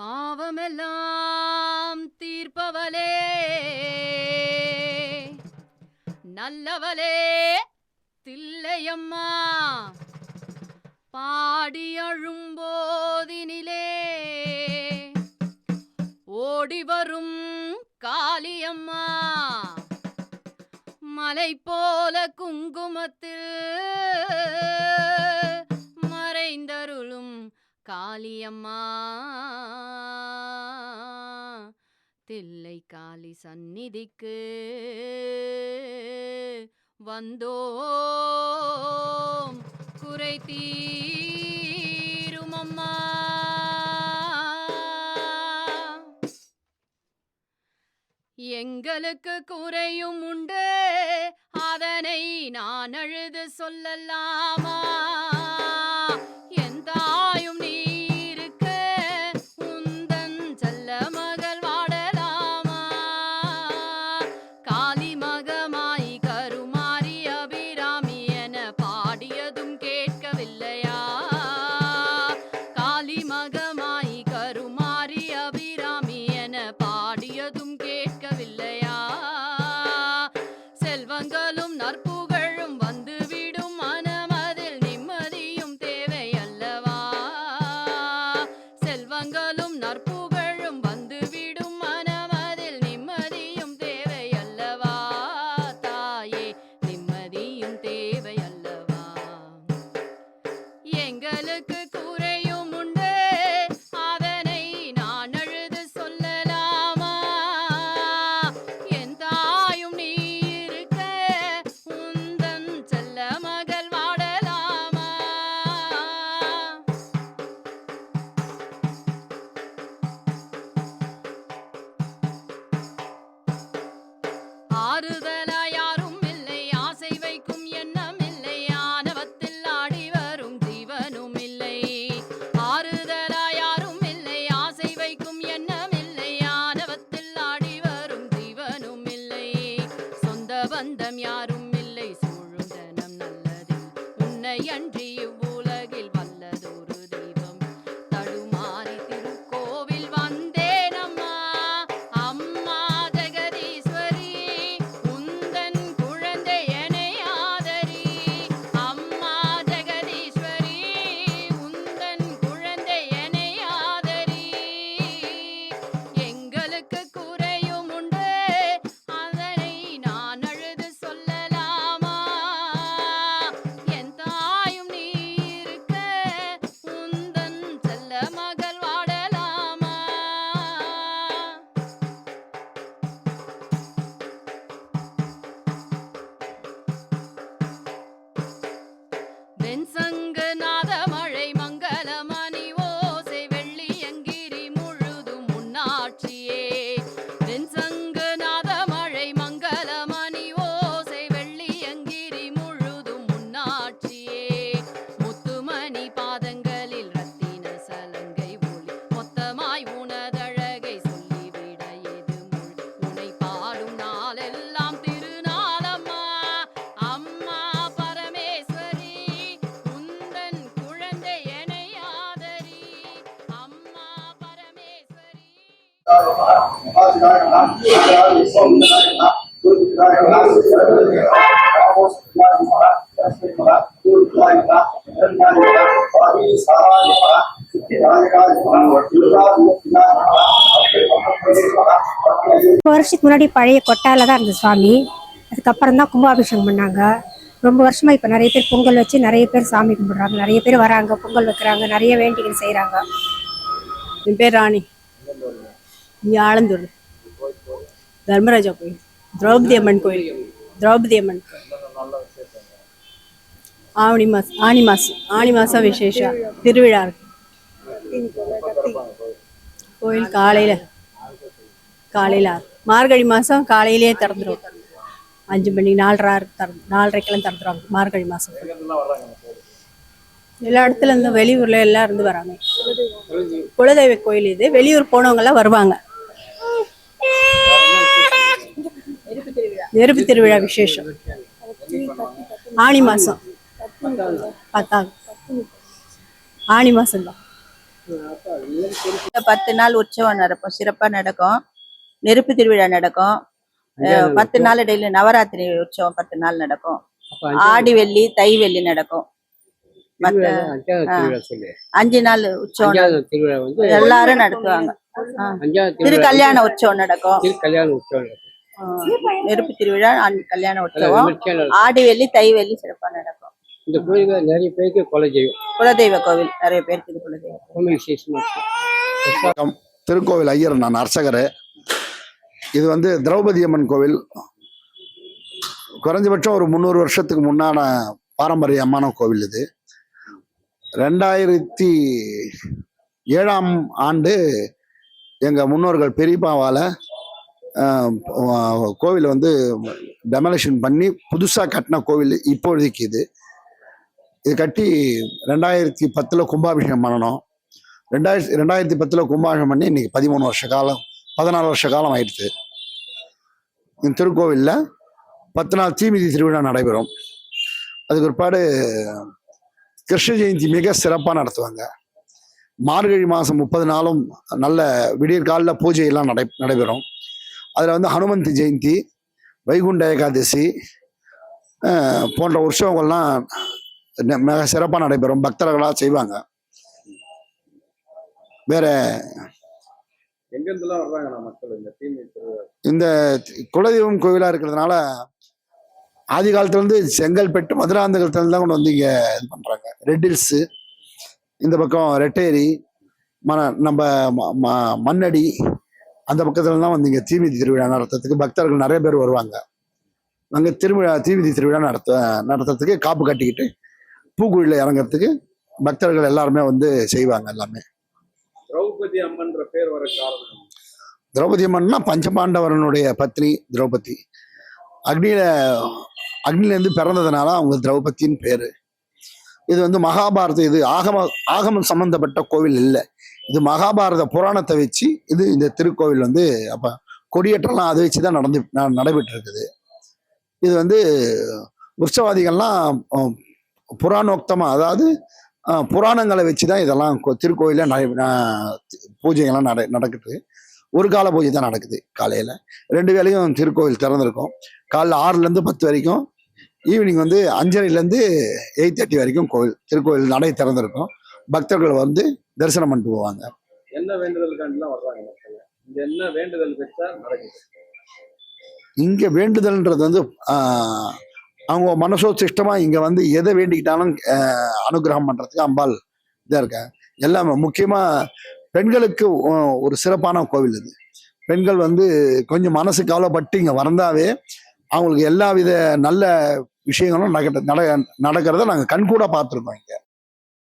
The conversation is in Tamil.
பாவமெல்லாம் தீர்ப்பவளே. நல்லவளே தில்லையம்மா. பாடி அழும்போதினிலே ஓடி வரும் காளியம்மா. மலை போல குங்குமத்தில் காளியம்மா. தில்லை காளி சந்நிதிக்கு வந்தோம். குறை தீருமம்மா. எங்களுக்கு குறையும் உண்டு. அதனை நான் அழுது சொல்லலாமா? காளி மகமாய் அபிராமி என பாடியதும் கேட்கவில்லையா? செல்வங்களும் நற்புகழும் வந்துவிடும் மனமதில் நிம்மதியும் தேவை அல்லவா செல்வங்களும் ஆறுதலா யாரும் இல்லை ஆசை வைக்கும் எண்ணம் இல்லை ஆணவத்தில் ஆடி வரும் ஜீவனும் இல்லை. ஆறுதலா யாரும் இல்லை ஆசை வைக்கும் எண்ணம் வருஷத்துக்கு முன்னாடி பழைய கொட்டால தான் இருந்த சுவாமி அதுக்கப்புறம் தான் கும்பாபிஷேகம் பண்ணாங்க. ரொம்ப வருஷமா இப்போ நிறைய பேர் பொங்கல் வச்சு நிறைய பேர் சாமி கும்பிடுறாங்க. நிறைய பேர் வராங்க பொங்கல் வைக்கிறாங்க நிறைய வேண்டிகள் செய்கிறாங்க என் பேர் ராணி. இங்கே ஆலந்தூர் தர்மராஜா கோயில். திரௌபதி அம்மன் கோயில். திரௌபதி அம்மன் ஆவணி மாசம் ஆனி மாசம். ஆனி மாசம் விசேஷம். திருவிழா இருக்கு. கோயில் காலையில் காலையில் மார்கழி மாதம் காலையிலேயே திறந்துரும். அஞ்சு மணி நாலரை தர நாலரைக்கெல்லாம் திறந்துருவாங்க மார்கழி மாதம் எல்லா இடத்துல இருந்து வெளியூர்ல எல்லாம் இருந்து வராங்க. குலதெய்வ கோயில் இது. வெளியூர் போனவங்க எல்லாம் வருவாங்க. நெருப்பு திருவிழா விசேஷம். ஆனி மாசம். பத்தாவது ஆனி மாசம் தான் இந்த பத்து நாள் உற்சவம் நடக்கும் சிறப்பா நடக்கும். நெருப்பு திருவிழா நடக்கும். பத்து நாள் இடையில நவராத்திரி உற்சவம் பத்து நாள் நடக்கும். ஆடி வெள்ளி தை வெள்ளி நடக்கும். அஞ்சு நாள் உற்சவம் எல்லாரும் நடத்துவாங்க. திரு கல்யாண உற்சவம் நடக்கும். நெருப்பு திருவிழா கல்யாண உற்சவம். ஆடி வெள்ளி தை வெள்ளி சிறப்பா நடக்கும். இந்த கோயிலுக்கு நிறைய பேருக்கு கொலை செய்யும் குலதெய்வ கோவில் நிறைய பேருக்கு இது குலதெய்வ கோவில். ரொம்ப விசேஷமா இருக்கும் திருக்கோவில் ஐயர் நான் அர்ச்சகர். இது வந்து திரௌபதி அம்மன் கோவில். குறைஞ்சபட்சம் ஒரு முந்நூறு வருஷத்துக்கு முன்னான பாரம்பரியமான கோவில் இது. ரெண்டாயிரத்தி ஏழாம் ஆண்டு எங்கள் முன்னோர்கள் பெரியப்பாவால் கோவிலை வந்து டெமலேஷன் பண்ணி புதுசாக கட்டின கோவில் இப்போதைக்கு இது. இது கட்டி ரெண்டாயிரத்தி பத்தில் கும்பாபிஷேகம் பண்ணணும். ரெண்டாயிரத்தி ரெண்டாயிரத்தி பத்தில் கும்பாபிஷேகம் பண்ணி இன்னைக்கு பதிமூணு வருஷ காலம் பதினாலு வருஷ காலம் ஆயிடுச்சு. இந்த திருக்கோவிலில் பத்து நாள் தீமிதி திருவிழா நடைபெறும். அதுக்கு பிற்பாடு கிருஷ்ண ஜெயந்தி மிக சிறப்பாக நடத்துவாங்க. மார்கழி மாதம் முப்பது நாளும் நல்ல விடியற்காலில் பூஜையெல்லாம் நடை நடைபெறும். அதில் வந்து ஹனுமந்த் ஜெயந்தி வைகுண்ட ஏகாதசி போன்ற உற்சவங்கள்லாம் மிக சிறப்பாக நடைபெறும். பக்தர்களாக செய்வாங்க. வேற இந்த குலதெய்வம் கோவிலா இருக்கிறதுனால ஆதி காலத்துல இருந்து செங்கல்பட்டு மதுராந்தகத்துல இருந்து தான் கொண்டு வந்து இங்க இது பண்றாங்க. ரெட் ஹில்ஸ் இந்த பக்கம் ரெட்டேரி மன நம்ம மண்ணடி அந்த பக்கத்துல தான் வந்து இங்க தீமிதி திருவிழா நடத்துறதுக்கு பக்தர்கள் நிறைய பேர் வருவாங்க. அங்க திருவிழா தீமிதி திருவிழா நடத்த நடத்துறதுக்கு காப்பு கட்டிக்கிட்டு பூக்குழியில் இறங்குறதுக்கு பக்தர்கள் எல்லாருமே வந்து செய்வாங்க எல்லாமே. திரௌபதி அம்மன்ற பேர் வர காரணம்? திரௌபதி அம்மன்னா பஞ்சபாண்டவரனுடைய பத்னி திரௌபதி. அக்னியில அக்னிலேருந்து பிறந்ததுனால அவங்க திரௌபதின்னு பேரு. இது வந்து மகாபாரத இது ஆகம ஆகமம் சம்பந்தப்பட்ட கோவில் இல்லை. இது மகாபாரத புராணத்தை வச்சு இது இந்த திருக்கோவில் வந்து அப்ப கொடியேற்றம்லாம் அதை வச்சு தான் நடந்து ந- நடைபெற்று இருக்குது இது வந்து உற்சவாதிகள்லாம் புராணோக்தமாக புராணோக்தமா அதாவது புராணங்களை வச்சு தான் இதெல்லாம் கோ- நடை பூஜைகள்லாம் நட நடக்குது. ஒரு கால பூஜை தான் நடக்குது காலையில். ரெண்டு வேளையும் திருக்கோவில் திறந்திருக்கும். காலைல ஆறுலேருந்து பத்து வரைக்கும் ஈவினிங் வந்து அஞ்சரைலேருந்து எயிட் தேர்ட்டி வரைக்கும் கோவில் திருக்கோவில் நடை திறந்திருக்கும். பக்தர்கள் வந்து தரிசனம் பண்ணிட்டு போவாங்க. என்ன வேண்டுதலுக்காண்டிலாம் வர்றாங்க இங்க என்ன வேண்டுதல் வச்சா நடக்குது? இங்கே வேண்டுதல்ன்றது வந்து அவங்க மனசோ சிஷ்டமாக இங்கே வந்து எதை வேண்டிக்கிட்டாலும் அனுகிரகம் பண்ணுறதுக்கு அம்பாள் இதாக இருக்காங்க எல்லாம் முக்கியமாக பெண்களுக்கு ஒரு சிறப்பான கோவில் இது. பெண்கள் வந்து கொஞ்சம் மனசு கவலைப்பட்டு இங்கே வந்தாவே அவங்களுக்கு எல்லா வித நல்ல விஷயங்களும் நடக்க நட நடக்கிறத நாங்கள் கண்கூட பார்த்துருக்கோம் இங்கே.